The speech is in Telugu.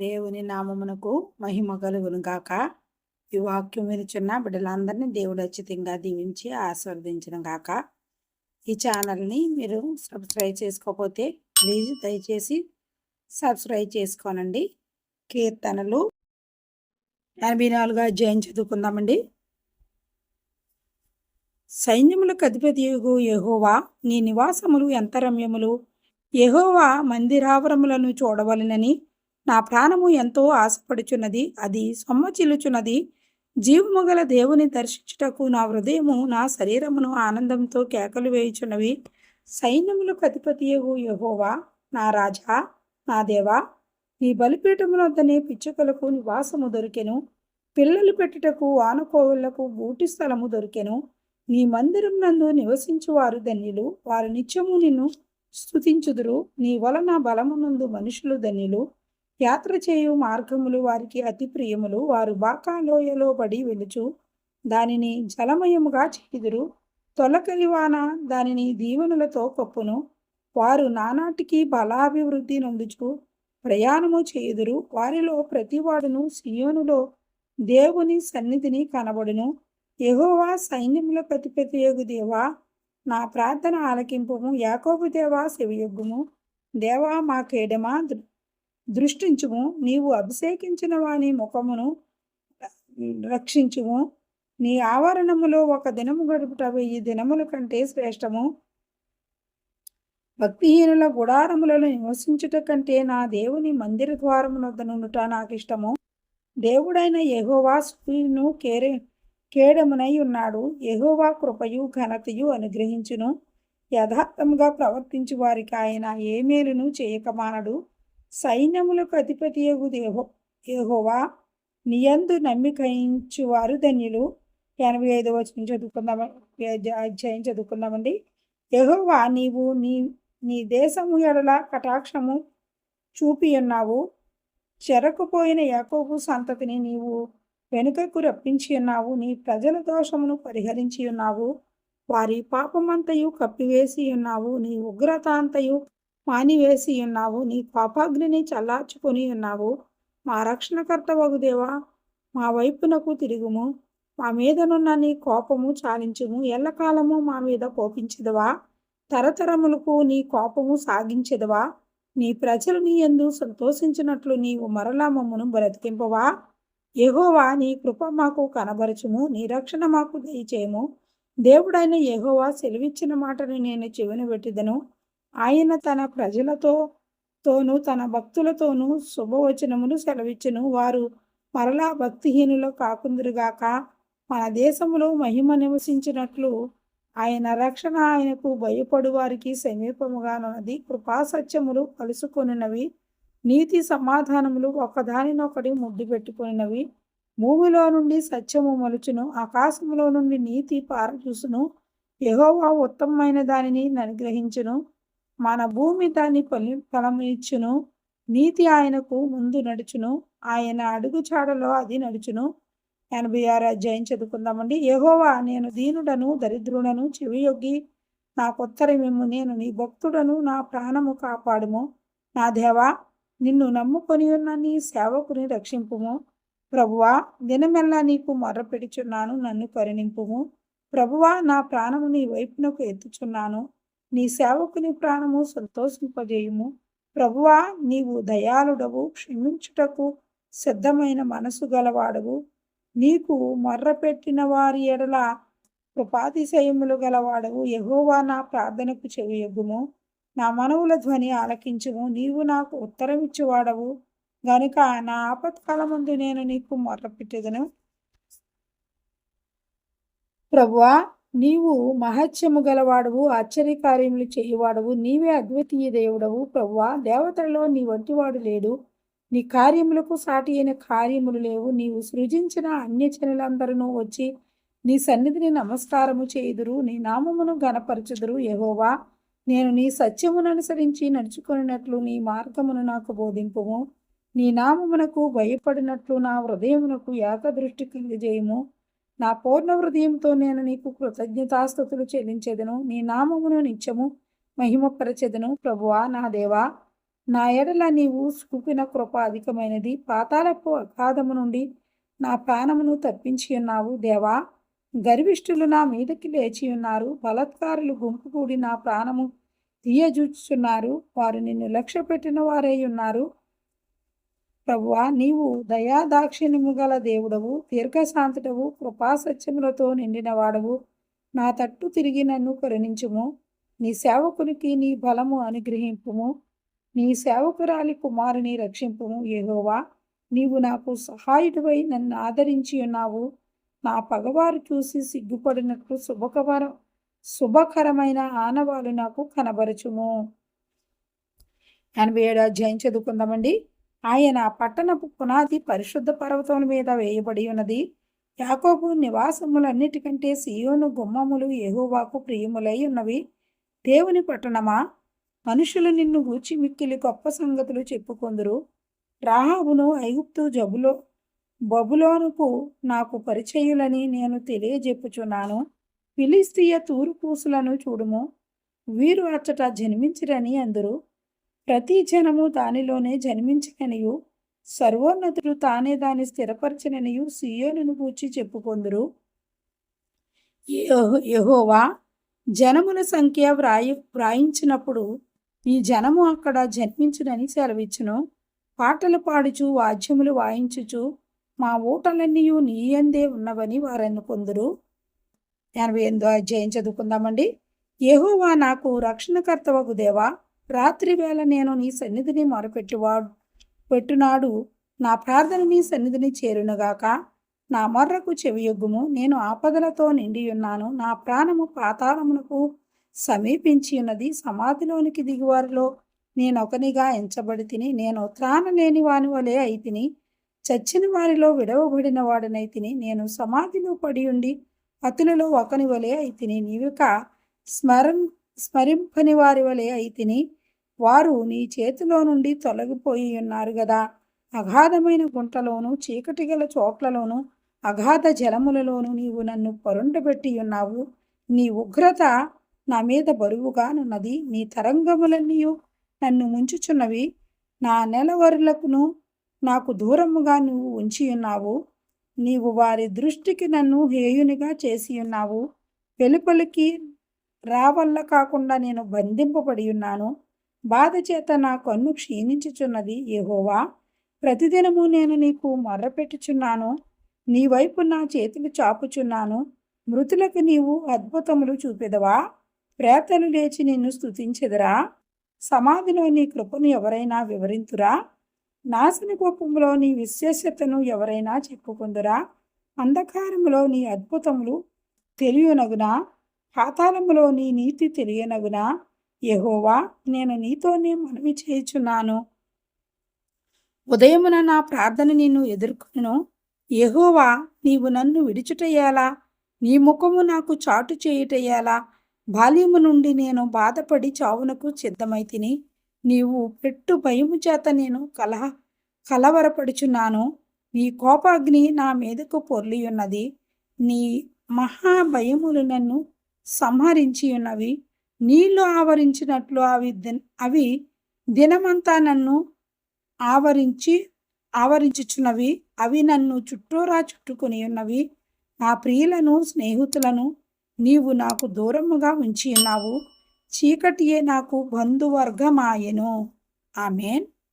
దేవుని నామమునకు మహిమ కలుగును గాక. ఈ వాక్యం వినిచున్న బిడ్డలందరినీ దేవుడు అచ్చితంగా దీవించి ఆస్వాదించడం గాక. ఈ ఛానల్ని మీరు సబ్స్క్రైబ్ చేసుకోకపోతే ప్లీజ్ దయచేసి సబ్స్క్రైబ్ చేసుకోనండి. కీర్తనలు ఎనభై నాలుగు అధ్యాయం చదువుకుందామండి. సైన్యములకు అధిపతి యహోవా నీ నివాసములు ఎంత రమ్యములు యహోవా మందిరావరములను చూడవలనని నా ప్రాణము ఎంతో ఆశపడుచున్నది అది సొమ్మచిల్లుచున్నది. జీవము గల దేవుని దర్శించుటకు నా హృదయము నా శరీరమును ఆనందంతో కేకలు వేయుచున్నవి. సైన్యములు ప్రతిపతియగు యహోవా నా రాజా నా దేవా నీ బలిపీఠమునొద్దనే పిచ్చుకలకు నివాసము దొరికెను. పిల్లలు పెట్టుటకు ఆనుకోవులకు బూటి స్థలము దొరికెను. నీ మందిరం నందు నివసించువారు ధన్యులు వారు నిత్యము నిన్ను స్థుతించుదురు నీ వలన బలమునందు మనుషులు ధన్యులు. యాత్ర చేయు మార్గములు వారికి అతి ప్రియములు. వారు బాకాలోయలో పడి వెలుచు దానిని జలమయముగా చేయుదురు. తొలకలివాన దానిని దీవెనులతో కప్పును. వారు నానాటికి బలాభివృద్ధి నొందుచు ప్రయాణము చేయుదురు. వారిలో ప్రతివాడును సియోనులో దేవుని సన్నిధిని కనబడును. ఎహోవా సైన్యముల ప్రతిపతియగు దేవా నా ప్రార్థన ఆలకింపుము. యాకోబు దేవా శివయుగ్గుము. దేవా మా కేడమా దృష్టించుము. నీవు అభిషేకించిన వాని ముఖమును రక్షించుము. నీ ఆవరణములో ఒక దినము గడుపుట వెయ్యి దినముల కంటే శ్రేష్టము. భక్తిహీనుల గుడారములలో నివసించుట కంటే నా దేవుని మందిర ద్వారమునొద్దనుండుట నాకు ఇష్టము దేవుడైన యహోవా స్త్రీను కేరే కేడమునై ఉన్నాడు. యహోవా కృపయు ఘనతయు అనుగ్రహించును. యథార్థముగా ప్రవర్తించు వారికి ఆయన ఏ మేలును చేయకమానడు. సైన్యములకు అధిపతి దేహో యహోవా నియందు నమ్మికయించువారు ధన్యులు. ఎనభై ఐదు వచ్చిన చదువుకుందాం అధ్యాయం చదువుకుందామండి. యహోవా నీవు నీ నీ దేశము ఎడల కటాక్షము చూపి ఉన్నావు. చెరకుపోయిన యాకోబు సంతతిని నీవు వెనుకకు రప్పించి ఉన్నావు. నీ ప్రజల దోషమును పరిహరించి ఉన్నావు. వారి పాపమంతయు కప్పివేసి ఉన్నావు. నీ ఉగ్రత అంతయు మానివేసి ఉన్నావు. నీ పాపాగ్నిని చల్లార్చుకొని ఉన్నావు. మా రక్షణకర్త వగుదేవా మా వైపునకు తిరుగుము. మా మీదనున్న నీ కోపము చాలించుము. ఎల్లకాలము మా మీద కోపించదువా? తరతరములకు నీ కోపము సాగించదువా? నీ ప్రజలు నీ ఎందు సంతోషించినట్లు నీవు మరలా మమ్మను బ్రతికింపవా? ఎహోవా నీ కృప మాకు కనబరచుము. నీ రక్షణ మాకు దయచేయము. దేవుడైన ఎహోవా సెలవిచ్చిన మాటను నేను చెవిన పెట్టిదను ఆయన తన ప్రజలతో తోను తన భక్తులతోనూ శుభవచనములు సెలవిచ్చును. వారు మరలా భక్తిహీనులు కాకుందురుగాక మన దేశంలో మహిమ నివసించినట్లు ఆయన రక్షణ ఆయనకు భయపడు వారికి సమీపముగానున్నది కృపాసత్యములు కలుసుకొనినవి నీతి సమాధానములు ఒకదానినొకటి ముద్దు పెట్టుకునినవి భూమిలో నుండి సత్యము మలుచును ఆకాశంలో నుండి నీతి పారచూసును. యహోవా ఉత్తమమైన దానిని అనుగ్రహించును. మన భూమి దాని ఫలం ఇచ్చును నీతి ఆయనకు ముందు నడుచును. ఆయన అడుగుచాడలో అది నడుచును. ఎనభై ఆరు అధ్యాయం చదువుకుందామండి. యహోవా నేను దీనుడను దరిద్రుడను చెవియొగ్గి నా కొత్తరమేము నేను నీ భక్తుడను నా ప్రాణము కాపాడుము. నా దేవా నిన్ను నమ్ముకొని ఉన్న నీ సేవకుని రక్షింపుము. ప్రభువా దినమెల్లా నీకు మొర్రపెడుచున్నాను నన్ను కరుణింపుము. ప్రభువా నా ప్రాణము నీ వైపునకు ఎత్తుచున్నాను. నీ సేవకుని ప్రాణము సంతోషింపజేయుము. ప్రభువా నీవు దయాళుడవు క్షమించుటకు సిద్ధమైన మనసు గలవాడవు. నీకు మర్రపెట్టిన వారి ఎడల కృపాతిశయములు గలవాడవు. యహోవా నా ప్రార్థనకు చెవియొగ్గుము. నా మనవుల ధ్వని ఆలకించుము. నీవు నాకు ఉత్తరమిచ్చువాడవు గనుక నా ఆపత్కాలముందు నేను నీకు మొర్రపెట్టెదను. ప్రభువా నీవు మహత్యము గలవాడవు ఆశ్చర్యకార్యములు చేయువాడవు నీవే అద్వితీయ దేవుడవు ప్రవ్వా. దేవతలలో నీ వంటివాడు లేడు. నీ కార్యములకు సాటి అయిన కార్యములు లేవు. నీవు సృజించిన అన్యజనులందరూ వచ్చి నీ సన్నిధిని నమస్కారము చేయుదురు. నీ నామమును గనపరచుదురు యహోవా. నేను నీ సత్యమును అనుసరించి నడుచుకున్నట్లు నీ మార్గమును నాకు బోధింపుము. నీ నామమునకు భయపడినట్లు నా హృదయమునకు ఏకదృష్టి కలిగజేయము. నా పూర్ణ హృదయంతో నేను నీకు కృతజ్ఞతాస్థుతులు చెల్లించేదను. నీ నామమును నిత్యము మహిమపరచెదను. ప్రభువా నా దేవా నా ఎడల నీవు చూపిన కృప అధికమైనది. పాతాళపు అగాధము నుండి నా ప్రాణమును తప్పించి ఉన్నావు. దేవా గర్విష్ఠులు నా మీదకి లేచి ఉన్నారు. బలత్కారులు గుంపు కూడి నా ప్రాణము తీయజూచుచున్నారు. వారు నిన్ను లక్ష్య పెట్టిన వారై ఉన్నారు. ప్రభువా నీవు దయాదాక్షిణ్యము గల దేవుడవు దీర్ఘశాంతుడవు కృపాసత్యములతో నిండిన వాడవు. నా తట్టు తిరిగి నన్ను కరుణించుము. నీ సేవకునికి నీ బలము అనుగ్రహింపుము. నీ సేవకురాలి కుమారుని రక్షింపుము. ఏహోవా నీవు నాకు సహాయుడివై నన్ను ఆదరించి ఉన్నావు. నా పగవారు చూసి సిగ్గుపడినట్లు శుభకర శుభకరమైన ఆనవాలు నాకు కనబరచుము. ఎనభై ఏడు అధ్యాయం చదువుకుందామండి. ఆయన పట్టణపు పునాది పరిశుద్ధ పర్వతం మీద వేయబడి ఉన్నది. యాకోబు నివాసములన్నిటికంటే సియోను గుమ్మములు ఎహోవాకు ప్రియములై ఉన్నవి. దేవుని పట్టణమా? మనుషులు నిన్ను గూచి మిక్కిలి గొప్ప సంగతులు చెప్పుకొందురు. రాహాబును ఐగుప్తు జబులో బబులోనుకు నాకు పరిచయులని నేను తెలియజెప్పుచున్నాను. ఫిలిస్తీయ తూరుపూసులను చూడుము. వీరు అచ్చట జన్మించిరని అందరూ. ప్రతి జనము దానిలోనే జన్మించిననియు సర్వోన్నతుడు తానే దాన్ని స్థిరపరచననియు సీయోనును కూర్చి చెప్పుకొందురు. యహోవా జనముల సంఖ్య వ్రాయి వ్రాయించినప్పుడు ఈ జనము అక్కడ జన్మించునని సెలవిచ్చును. పాటలు పాడుచు వాద్యములు వాయించుచు మా ఊటలన్నీ నీయందే ఉన్నవని వారనుకొందురు ఎనభై ఎనిమిదో అధ్యాయం చదువుకుందామండి. యహోవా నాకు రక్షణకర్తవగు దేవా రాత్రి వేళ నేను నీ సన్నిధిని మొరపెట్టువాడు పెట్టునాడు. నా ప్రార్థన నీ సన్నిధిని చేరునుగాక. నా మర్రకు చెవియొగ్గుము నేను ఆపదలతో నిండి ఉన్నాను నా ప్రాణము పాతాళమునకు సమీపించి ఉన్నది సమాధిలోనికి దిగువారిలో నేను ఒకనిగా ఎంచబడి తిని నేను త్రాణ లేని వాని వలె అయితిని చచ్చిన వారిలో విడవబడిన వాడనై తిని నేను సమాధిలో పడి ఉండి అతులలో ఒకని వలె అయితిని నీవిక స్మరం స్మరింపని వారి వలె అయితిని. వారు నీ చేతిలో నుండి తొలగిపోయి ఉన్నారు గదా. అగాధమైన గుంటలోను చీకటి గల చోట్లలోను అగాధ జలములలోను నీవు నన్ను పరుండబెట్టి ఉన్నావు. నీ ఉగ్రత నా మీద బరువుగానున్నది నీ తరంగములన్నీ నన్ను ముంచుచున్నవి. నా నెలవరులకును నాకు దూరముగా నువ్వు ఉంచి ఉన్నావు. నీవు వారి దృష్టికి నన్ను హేయునిగా చేసి ఉన్నావు. వెలుపలికి రావల్ల కాకుండా నేను బంధింపబడి ఉన్నాను. బాధ చేత నా కన్ను క్షీణించుచున్నది ఏహోవా ప్రతిదినము నేను నీకు మొర్రపెట్టుచున్నాను నీ వైపు నా చేతులు చాపుచున్నాను. మృతులకు నీవు అద్భుతములు చూపెదవా? ప్రేతలు లేచి నిన్ను స్థుతించెదరా సమాధిలో నీ కృపను ఎవరైనా వివరింతురా? నాశని కోపంలో నీ విశేషతను ఎవరైనా చెప్పుకుందురా? అంధకారంలో నీ అద్భుతములు తెలియనగునా? పాతాళములోని నీతి తెలియనగునా? యహోవా నేను నీతోనే మనవి చేయుచున్నాను. ఉదయమున నా ప్రార్థన నిన్ను ఎదుర్కొను. యహోవా నీవు నన్ను విడిచుటయ్యాలా నీ ముఖము నాకు చాటు చేయుటయ్యాలా? బాల్యము నుండి నేను బాధపడి చావునకు సిద్ధమైతిని. నీవు పెట్టు భయము చేత నేను కలహ కలవరపడుచున్నాను. నీ కోపాగ్ని నా మీదకు పొర్లియున్నది. నీ మహాభయములు నన్ను సంహరించి ఉన్నవి. నీళ్ళు ఆవరించినట్లు అవి అవి దినమంతా నన్ను ఆవరించి ఆవరించుచున్నవి. అవి నన్ను చుట్టూరా చుట్టుకొని ఉన్నవి. నా ప్రియులను స్నేహితులను నీవు నాకు దూరముగా ఉంచి ఉన్నావు. చీకటియే నాకు బంధువర్గమాయెను. ఆమెన్.